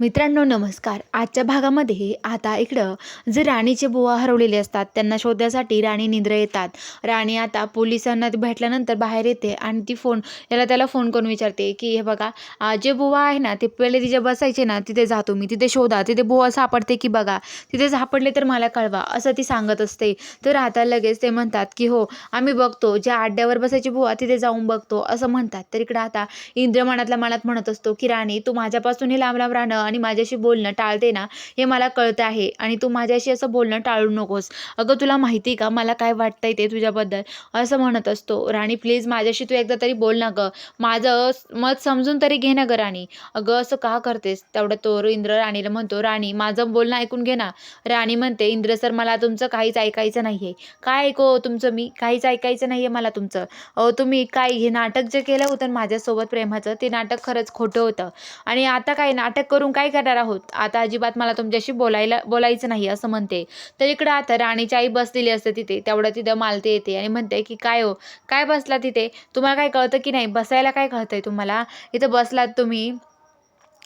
मित्रांनो नमस्कार. आजच्या भागामध्ये आता इकडं जे राणीचे बुवा हरवलेले असतात त्यांना शोधण्यासाठी राणी निंद्र येतात. राणी आता पोलिसांना भेटल्यानंतर बाहेर येते आणि ती फोन याला त्याला फोन करून विचारते की हे बघा जे बुवा आहे ना ते पहिले तिचे बसायचे ना तिथे जातो मी तिथे शोधा तिथे बुवा सापडते की बघा तिथे सापडले तर मला कळवा असं ती सांगत असते. तर आता लगेच ते म्हणतात की हो आम्ही बघतो ज्या आड्यावर बसायची बुवा तिथे जाऊन बघतो असं म्हणतात. तर इकडं आता इंद्र मनातल्या मनात म्हणत असतो की राणी तू माझ्यापासून हे लांब लांब राहणं आणि माझ्याशी बोलणं टाळते ना हे मला कळतं आहे. आणि तू माझ्याशी असं बोलणं टाळू नकोस. अगं तुला माहिती आहे का? मला काय वाटतंय ते तुझ्याबद्दल? असं म्हणत असतो. राणी प्लीज माझ्याशी तू एकदा तरी बोल ना गं. माझं मत समजून तरी घे ना गं राणी. अगं असं का करतेस? तेवढं तो इंद्र राणीला म्हणतो राणी माझं बोलणं ऐकून घे ना. राणी म्हणते इंद्र सर मला तुमचं काहीच ऐकायचं नाही आहे काय ऐको तुमचं मी? काहीच ऐकायचं नाही आहे मला तुमचं. अहो तुम्ही काय हे नाटक जे केलं होतं माझ्यासोबत प्रेमाचं ते नाटक खरंच खोटं होतं. आणि आता काय नाटक करून काय करणार आहोत? आता अजिबात मला तुमच्याशी बोलायला बोलायचं नाही असं म्हणते. तर इकडं आता राणीची आई बसलेली असते तिथे. तेवढं तिथं मालते येते आणि म्हणते की काय हो? काय बसला तिथे? तुम्हाला काय कळतं की नाही? बसायला काय कळतंय तुम्हाला? इथं बसलात तुम्ही.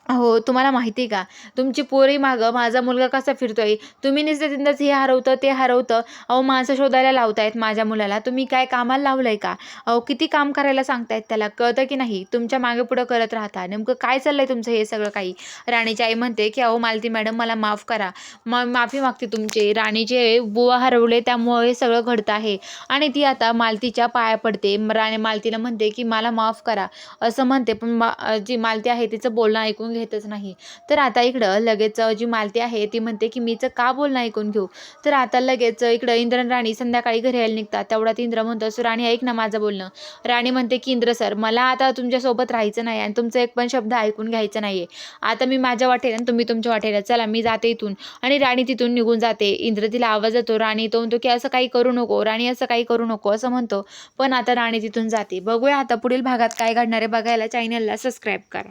हो तुम्हाला माहिती आहे का? तुमची पोरी मागं माझा मुलगा कसा फिरतो आहे तुम्ही नुसतं हे हरवतं ते हरवतं. अहो माणसं शोधायला लावतायत माझ्या मुलाला. तुम्ही काय कामाला लावलं आहे का? अहो किती काम करायला सांगतायत त्याला? कळतं की नाही? तुमच्या मागे पुढं करत राहता. नेमकं काय चाललं आहे तुमचं हे सगळं काही? राणीची आई म्हणते की अहो मालती मॅडम मला माफ करा. म माफी मागते तुमचे. राणीचे बुवा हरवले त्यामुळे हे सगळं घडतं आहे. आणि ती आता मालतीच्या पाया पडते. राणी मालतीला म्हणते की मला माफ करा. असं म्हणते. पण मा जी मालती आहे तिचं बोलणं ऐकून घेतच नाही. तर आता इकडं लगेच जी मालती आहे ती म्हणते की मीचं का बोलणं ऐकून घेऊ? तर आता लगेच इकडं इंद्र राणी संध्याकाळी घरी यायला निघतात. तेवढ्यात इंद्र म्हणतो "सो राणी ऐक ना माझं बोलणं. राणी म्हणते की इंद्र सर मला आता तुमच्यासोबत राहायचं नाही आणि तुमचं एक पण शब्द ऐकून घ्यायचं नाही आता मी माझ्या वाटेला आणि तुम्ही तुमच्या वाटेला चला मी जाते इथून. आणि राणी तिथून निघून जाते. इंद्र तिला आवाज येतो राणी तो म्हणतो की असं काही करू नको. राणी असं काही करू नको. असं म्हणतो. पण आता राणी तिथून जाते. बघूया आता पुढील भागात काय घडणार आहे बघायला. चॅनलला सबस्क्राईब करा.